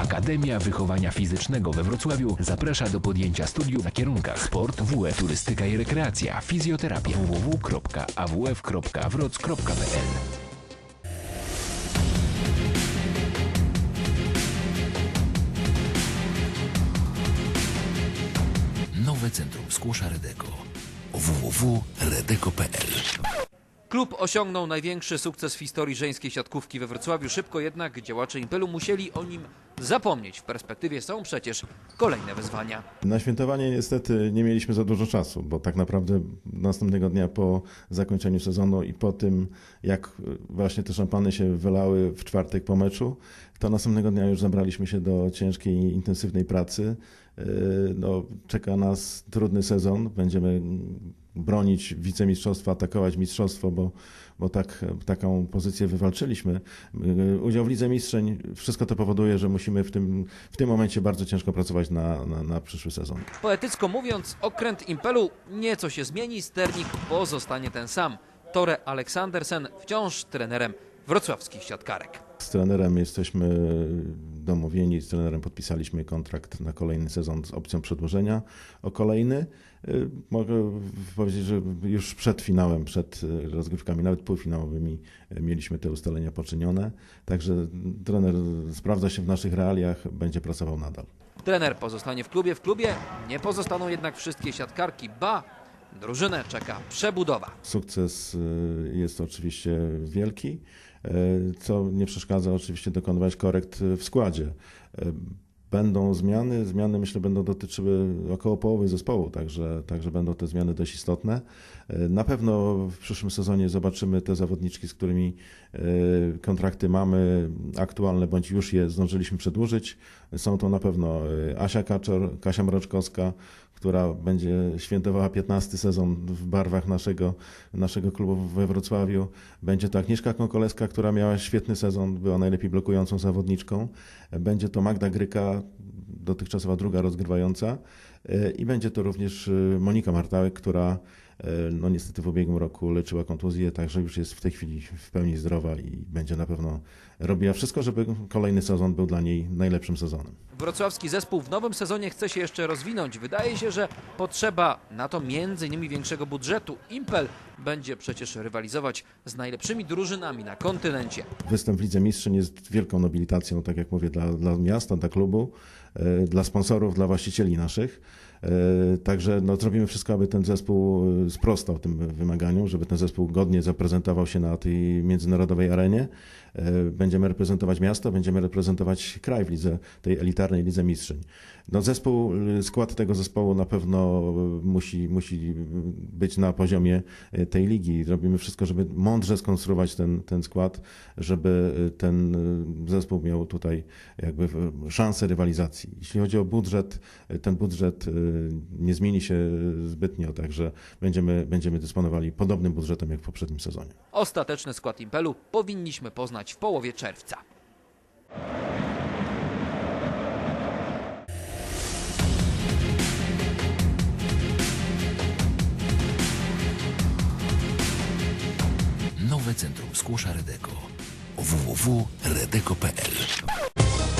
Akademia Wychowania Fizycznego we Wrocławiu zaprasza do podjęcia studiów na kierunkach sport, WF, turystyka i rekreacja, fizjoterapia www.awf.wroc.pl Nowe Centrum Skłosza Redeko. www.redeko.pl Klub osiągnął największy sukces w historii żeńskiej siatkówki we Wrocławiu. Szybko jednak działacze Impelu musieli o nim zapomnieć. W perspektywie są przecież kolejne wyzwania. Na świętowanie niestety nie mieliśmy za dużo czasu, bo tak naprawdę następnego dnia po zakończeniu sezonu i po tym, jak właśnie te szampany się wylały w czwartek po meczu, to następnego dnia już zabraliśmy się do ciężkiej, intensywnej pracy. Yy, No, czeka nas trudny sezon. Będziemy bronić wicemistrzostwa, atakować mistrzostwo, bo, bo tak, taką pozycję wywalczyliśmy. Yy, Udział w Lidze Mistrzeń, wszystko to powoduje, że musimy w tym, w tym momencie bardzo ciężko pracować na, na, na przyszły sezon. Poetycko mówiąc, okręt Impelu nieco się zmieni, sternik pozostanie ten sam. Tore Aleksandersen wciąż trenerem wrocławskich siatkarek. Z trenerem jesteśmy domówieni, z trenerem podpisaliśmy kontrakt na kolejny sezon z opcją przedłużenia o kolejny. Y, Mogę powiedzieć, że już przed finałem, przed y, rozgrywkami, nawet półfinałowymi y, mieliśmy te ustalenia poczynione. Także trener sprawdza się w naszych realiach, będzie pracował nadal. Trener pozostanie w klubie. W klubie nie pozostaną jednak wszystkie siatkarki. Ba, drużynę czeka przebudowa. Sukces y, jest oczywiście wielki, y, co nie przeszkadza oczywiście dokonywać korekt w składzie. Y, Będą zmiany, zmiany myślę będą dotyczyły około połowy zespołu, także, także będą te zmiany dość istotne. Na pewno w przyszłym sezonie zobaczymy te zawodniczki, z którymi kontrakty mamy aktualne, bądź już je zdążyliśmy przedłużyć. Są to na pewno Asia Kaczor, Kasia Mroczkowska, która będzie świętowała 15 sezon w barwach naszego, naszego klubu we Wrocławiu. Będzie to Agnieszka Konkoleska, która miała świetny sezon, była najlepiej blokującą zawodniczką. Będzie to Magda Gryka, dotychczasowa druga rozgrywająca. Y, I będzie to również y, Monika Martałek, która no niestety w ubiegłym roku leczyła kontuzję, także już jest w tej chwili w pełni zdrowa i będzie na pewno robiła wszystko, żeby kolejny sezon był dla niej najlepszym sezonem. Wrocławski zespół w nowym sezonie chce się jeszcze rozwinąć. Wydaje się, że potrzeba na to między innymi większego budżetu. Impel będzie przecież rywalizować z najlepszymi drużynami na kontynencie. Występ w Lidze Mistrzeń jest wielką nobilitacją, tak jak mówię, dla, dla miasta, dla klubu, e, dla sponsorów, dla właścicieli naszych. E, Także no, zrobimy wszystko, aby ten zespół e, sprostał tym wymaganiom, żeby ten zespół godnie zaprezentował się na tej międzynarodowej arenie. E, Będziemy reprezentować miasto, będziemy reprezentować kraj w lidze, tej elitarnej Lidze Mistrzeń. No, zespół, skład tego zespołu na pewno musi, musi być na poziomie tej ligi. Robimy wszystko, żeby mądrze skonstruować ten, ten skład, żeby ten zespół miał tutaj jakby szansę rywalizacji. Jeśli chodzi o budżet, ten budżet nie zmieni się zbytnio, także będziemy, będziemy dysponowali podobnym budżetem jak w poprzednim sezonie. Ostateczny skład Impelu powinniśmy poznać w połowie czerwca. Nowe Centrum Skłosza Redeko www.redeko.pl